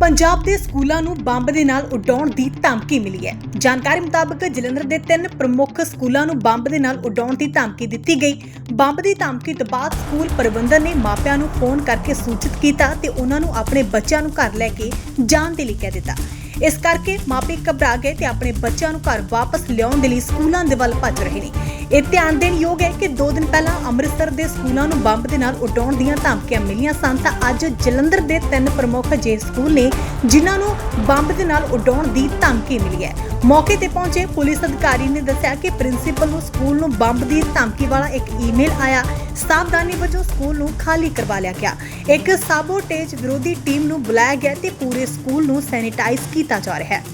ਪੰਜਾਬ ਦੇ ਸਕੂਲਾਂ ਨੂੰ ਬੰਬ ਦੇ ਨਾਲ ਉਡਾਉਣ ਦੀ ਧਮਕੀ ਮਿਲੀ ਹੈ। ਜਾਣਕਾਰੀ ਮੁਤਾਬਕ ਜਲੰਧਰ ਦੇ ਤਿੰਨ ਪ੍ਰਮੁੱਖ ਸਕੂਲਾਂ ਨੂੰ ਬੰਬ ਦੇ ਨਾਲ ਉਡਾਉਣ ਦੀ ਧਮਕੀ ਦਿੱਤੀ ਗਈ। ਬੰਬ ਦੀ ਧਮਕੀ ਤੋਂ ਬਾਅਦ ਸਕੂਲ ਪ੍ਰਬੰਧਨ ਨੇ ਮਾਪਿਆਂ ਨੂੰ ਫੋਨ ਕਰਕੇ ਸੂਚਿਤ ਕੀਤਾ ਤੇ ਉਹਨਾਂ ਨੂੰ ਆਪਣੇ ਬੱਚਿਆਂ ਨੂੰ ਘਰ ਲੈ ਕੇ ਜਾਣ ਦੇ ਲਈ ਕਹਿ ਦਿੱਤਾ। ਇਸ ਕਰਕੇ ਮਾਪੇ ਘਬਰਾ ਗਏ ਤੇ ਆਪਣੇ ਬੱਚਿਆਂ ਨੂੰ ਘਰ ਵਾਪਸ ਲਿਆਉਣ ਦੇ ਲਈ ਸਕੂਲਾਂ ਦੇ ਵੱਲ ਭੱਜ ਰਹੇ ਨੇ। ਇਹ ਧਿਆਨ ਦੇਣ ਯੋਗ ਹੈ ਕਿ 2 ਦਿਨ ਪਹਿਲਾਂ ਅੰਮ੍ਰਿਤਸਰ ਦੇ ਸਕੂਲਾਂ ਨੂੰ ਬੰਬ ਦੇ ਨਾਲ ਉਡਾਉਣ ਦੀਆਂ ਧਮਕੀਆਂ ਮਿਲੀਆਂ ਸਨ ਤਾਂ ਅੱਜ ਜਲੰਧਰ ਦੇ ਤਿੰਨ ਪ੍ਰਮੁੱਖ ਜੇ ਸਕੂਲ ਨੇ ਜਿਨ੍ਹਾਂ ਨੂੰ ਬੰਬ ਦੇ ਨਾਲ ਉਡਾਉਣ ਦੀ ਧਮਕੀ ਮਿਲੀ ਹੈ। ਮੌਕੇ ਤੇ ਪਹੁੰਚੇ ਪੁਲਿਸ ਅਧਿਕਾਰੀ ਨੇ ਦੱਸਿਆ ਕਿ ਪ੍ਰਿੰਸੀਪਲ ਨੂੰ ਸਕੂਲ ਨੂੰ ਬੰਬ ਦੀ ਧਮਕੀ ਵਾਲਾ ਇੱਕ ਈਮੇਲ ਆਇਆ ਸਾਵਧਾਨੀ ਵਜੋਂ ਸਕੂਲ ਨੂੰ ਖਾਲੀ ਕਰਵਾ ਲਿਆ ਗਿਆ। ਇੱਕ ਸਾਬੋਟੇਜ ਵਿਰੋਧੀ ਟੀਮ ਨੂੰ ਬੁਲਾਇਆ ਗਿਆ ਤੇ ਪੂਰੇ ਸਕੂਲ ਨੂੰ ਸੈਨੀਟਾਈਜ਼ ਕੀਤਾ ਜਾ ਰਿਹਾ ਹੈ।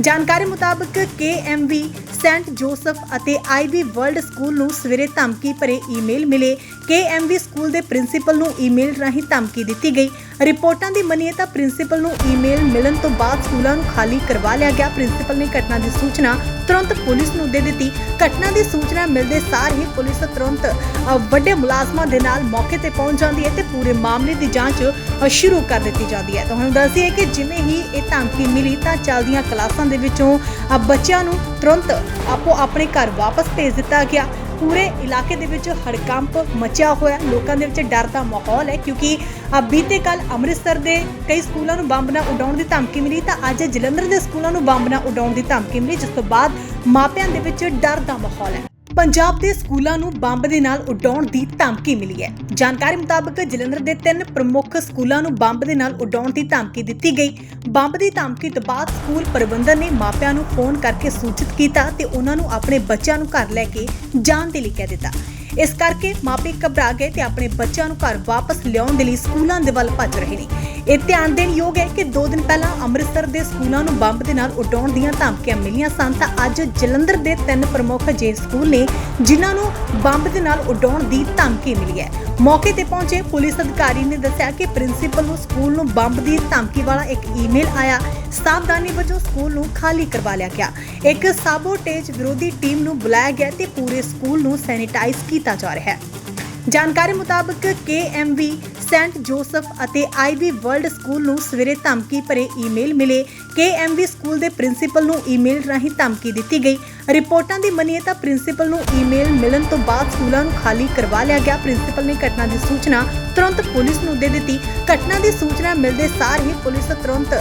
ਜਾਣਕਾਰੀ ਮੁਤਾਬਕ KMV ਸੈਂਟ ਜੋਸਫ ਅਤੇ IB ਵਰਲਡ ਸਕੂਲ ਨੂੰ ਸਵੇਰੇ ਧਮਕੀ ਭਰੇ ਈਮੇਲ ਮਿਲੇ। KMV ਸਕੂਲ ਦੇ ਪ੍ਰਿੰਸੀਪਲ ਨੂੰ ਈਮੇਲ ਰਾਹੀਂ ਧਮਕੀ ਦਿੱਤੀ ਗਈ। ਰਿਪੋਰਟਾਂ ਦੀ ਮੰਨੀਏ ਤਾਂ ਪ੍ਰਿੰਸੀਪਲ ਨੂੰ ਈਮੇਲ ਮਿਲਣ ਤੋਂ ਬਾਅਦ ਸਕੂਲਾਂ ਨੂੰ ਖਾਲੀ ਕਰਵਾ ਲਿਆ ਗਿਆ। ਪ੍ਰਿੰਸੀਪਲ ਨੇ ਘਟਨਾ ਦੀ ਸੂਚਨਾ ਤੁਰੰਤ ਪੁਲਿਸ ਨੂੰ ਦੇ ਦਿੱਤੀ। ਘਟਨਾ ਦੀ ਸੂਚਨਾ ਮਿਲਦੇ ਸਾਰ ਹੀ ਪੁਲਿਸ ਤੁਰੰਤ ਵੱਡੇ ਮੁਲਾਜ਼ਮਾਂ ਦੇ ਨਾਲ ਮੌਕੇ ਤੇ ਪਹੁੰਚ ਜਾਂਦੀ ਹੈ ਤੇ ਪੂਰੇ ਮਾਮਲੇ ਦੀ ਜਾਂਚ ਸ਼ੁਰੂ ਕਰ ਦਿੱਤੀ ਜਾਂਦੀ ਹੈ। ਤੁਹਾਨੂੰ ਦੱਸਦੀ ਹੈ ਕਿ ਜਿਵੇਂ ਹੀ ਇਹ ਧਮਕੀ ਮਿਲੀ ਤਾਂ ਚੱਲਦੀਆਂ ਕਲਾਸਾਂ ਦੇ ਵਿੱਚੋਂ ਬੱਚਿਆਂ ਨੂੰ ਤੁਰੰਤ ਆਪੋ ਆਪਣੇ ਘਰ ਵਾਪਸ ਭੇਜ ਦਿੱਤਾ ਗਿਆ। ਪੂਰੇ ਇਲਾਕੇ ਦੇ ਵਿੱਚ ਹੜਕੰਪ ਮਚਿਆ ਹੋਇਆ। ਲੋਕਾਂ ਦੇ ਵਿੱਚ ਡਰ ਦਾ ਮਾਹੌਲ ਹੈ ਕਿਉਂਕਿ ਬੀਤੇ ਕੱਲ ਅੰਮ੍ਰਿਤਸਰ ਦੇ ਕਈ ਸਕੂਲਾਂ ਨੂੰ ਬੰਬ ਨਾਲ ਉਡਾਉਣ ਦੀ ਧਮਕੀ ਮਿਲੀ ਤਾਂ ਅੱਜ ਜਲੰਧਰ ਦੇ ਸਕੂਲਾਂ ਨੂੰ ਬੰਬ ਨਾਲ ਉਡਾਉਣ ਦੀ ਧਮਕੀ ਮਿਲੀ, ਜਿਸ ਤੋਂ ਬਾਅਦ ਮਾਪਿਆਂ ਦੇ ਵਿੱਚ ਡਰ ਦਾ ਮਾਹੌਲ ਹੈ। ਪੰਜਾਬ ਦੇ ਸਕੂਲਾਂ ਨੂੰ ਬੰਬ ਦੇ ਨਾਲ ਉਡਾਉਣ ਦੀ ਧਮਕੀ ਮਿਲੀ ਹੈ। ਜਾਣਕਾਰੀ ਮੁਤਾਬਕ ਜਲੰਧਰ ਦੇ ਤਿੰਨ ਪ੍ਰਮੁੱਖ ਸਕੂਲਾਂ ਨੂੰ ਬੰਬ ਦੇ ਨਾਲ ਉਡਾਉਣ ਦੀ ਧਮਕੀ ਦਿੱਤੀ ਗਈ। ਬੰਬ ਦੀ ਧਮਕੀ ਤੋਂ ਬਾਅਦ ਸਕੂਲ ਪ੍ਰਬੰਧਨ ਨੇ ਮਾਪਿਆਂ ਨੂੰ ਫੋਨ ਕਰਕੇ ਸੂਚਿਤ ਕੀਤਾ ਤੇ ਉਹਨਾਂ ਨੂੰ ਆਪਣੇ ਬੱਚਿਆਂ ਨੂੰ ਘਰ ਲੈ ਕੇ ਜਾਣ ਦੇ ਲਈ ਕਹਿ ਦਿੱਤਾ। ਇਸ ਕਰਕੇ ਮਾਪੇ ਘਬਰਾ ਗਏ ਤੇ ਆਪਣੇ ਬੱਚਿਆਂ ਨੂੰ ਘਰ ਵਾਪਸ ਲਿਆਉਣ ਦੇ ਲਈ ਸਕੂਲਾਂ ਦੇ ਵੱਲ ਭੱਜ ਰਹੇ ਨੇ। ਇਹ ਧਿਆਨ ਦੇਣ ਯੋਗ ਹੈ ਕਿ 2 ਦਿਨ ਪਹਿਲਾਂ ਅੰਮ੍ਰਿਤਸਰ ਦੇ ਸਕੂਲਾਂ ਨੂੰ ਬੰਬ ਦੇ ਨਾਲ ਉਡਾਉਣ ਦੀਆਂ ਧਮਕੀਆਂ ਮਿਲੀਆਂ ਸਨ ਤਾਂ ਅੱਜ ਜਲੰਧਰ ਦੇ ਤਿੰਨ ਪ੍ਰਮੁੱਖ ਜੇ ਸਕੂਲ ਨੇ ਜਿਨ੍ਹਾਂ ਨੂੰ ਬੰਬ ਦੇ ਨਾਲ ਉਡਾਉਣ ਦੀ ਧਮਕੀ ਮਿਲੀ ਹੈ। ਮੌਕੇ ਤੇ ਪਹੁੰਚੇ ਪੁਲਿਸ ਅਧਿਕਾਰੀ ਨੇ ਦੱਸਿਆ ਕਿ ਪ੍ਰਿੰਸੀਪਲ ਨੂੰ ਸਕੂਲ ਨੂੰ ਬੰਬ ਦੀ ਧਮਕੀ ਵਾਲਾ ਇੱਕ ਈਮੇਲ ਆਇਆ। ਸਾਵਧਾਨੀ ਵਜੋਂ ਸਕੂਲ ਨੂੰ ਖਾਲੀ ਕਰਵਾ ਲਿਆ ਗਿਆ। ਇੱਕ ਸਾਬੋਟੇਜ ਵਿਰੋਧੀ ਟੀਮ ਨੂੰ ਬੁਲਾਇਆ ਗਿਆ ਤੇ ਪੂਰੇ ਸਕੂਲ ਨੂੰ ਸੈਨੀਟਾਈਜ਼ ਕੀਤਾ ਜਾ ਰਿਹਾ ਹੈ। ਜਾਣਕਾਰੀ ਮੁਤਾਬਕ KMV ਸੈਂਟ ਜੋਸਫ ਅਤੇ IB ਵਰਲਡ ਸਕੂਲ ਨੂੰ ਸਵੇਰੇ ਧਮਕੀ ਭਰੇ ਈਮੇਲ ਮਿਲੇ। KMV ਸਕੂਲ ਦੇ ਪ੍ਰਿੰਸੀਪਲ ਨੂੰ ਈਮੇਲ ਰਾਹੀਂ ਧਮਕੀ ਦਿੱਤੀ ਗਈ। ਰਿਪੋਰਟਾਂ ਦੀ ਮੰਨੀਏ ਤਾਂ ਪ੍ਰਿੰਸੀਪਲ ਨੂੰ ਈਮੇਲ ਮਿਲਣ ਤੋਂ ਬਾਅਦ ਸਕੂਲਾਂ ਨੂੰ ਖਾਲੀ ਕਰਵਾ ਲਿਆ ਗਿਆ। ਪ੍ਰਿੰਸੀਪਲ ਨੇ ਘਟਨਾ ਦੀ ਸੂਚਨਾ ਤੁਰੰਤ ਪੁਲਿਸ ਨੂੰ ਦੇ ਦਿੱਤੀ। ਘਟਨਾ ਦੀ ਸੂਚਨਾ ਮਿਲਦੇ ਸਾਰ ਹੀ ਪੁਲਿਸ ਤੁਰੰਤ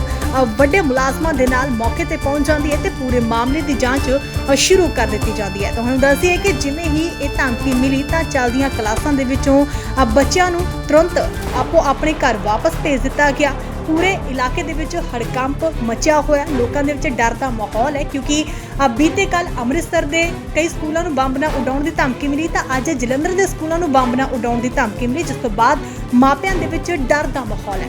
ਵੱਡੇ ਮੁਲਾਜ਼ਮਾਂ ਦੇ ਨਾਲ ਮੌਕੇ ਤੇ ਪਹੁੰਚ ਜਾਂਦੀ ਹੈ ਤੇ ਪੂਰੇ ਮਾਮਲੇ ਦੀ ਜਾਂਚ ਸ਼ੁਰੂ ਕਰ ਦਿੱਤੀ ਜਾਂਦੀ ਹੈ। ਤੁਹਾਨੂੰ ਦੱਸਦੀ ਹੈ ਕਿ ਜਿਵੇਂ ਹੀ ਇਹ ਧਮਕੀ ਮਿਲੀ ਤਾਂ ਚੱਲਦੀਆਂ ਕਲਾਸਾਂ ਦੇ ਵਿੱਚੋਂ ਬੱਚਿਆਂ ਨੂੰ ਤੁਰੰਤ ਆਪੋ ਆਪਣੇ ਘਰ ਵਾਪਸ ਭੇਜ ਦਿੱਤਾ ਗਿਆ। ਪੂਰੇ ਇਲਾਕੇ ਦੇ ਵਿੱਚ ਹੜਕੰਪ ਮਚਿਆ ਹੋਇਆ। ਲੋਕਾਂ ਦੇ ਵਿੱਚ ਡਰ ਦਾ ਮਾਹੌਲ ਹੈ ਕਿਉਂਕਿ ਬੀਤੇ ਕੱਲ ਅੰਮ੍ਰਿਤਸਰ ਦੇ ਕਈ ਸਕੂਲਾਂ ਨੂੰ ਬੰਬ ਨਾਲ ਉਡਾਉਣ ਦੀ ਧਮਕੀ ਮਿਲੀ ਤਾਂ ਅੱਜ ਜਲੰਧਰ ਦੇ ਸਕੂਲਾਂ ਨੂੰ ਬੰਬ ਨਾਲ ਉਡਾਉਣ ਦੀ ਧਮਕੀ ਮਿਲੀ, ਜਿਸ ਤੋਂ ਬਾਅਦ ਮਾਪਿਆਂ ਦੇ ਵਿੱਚ ਡਰ ਦਾ ਮਾਹੌਲ ਹੈ।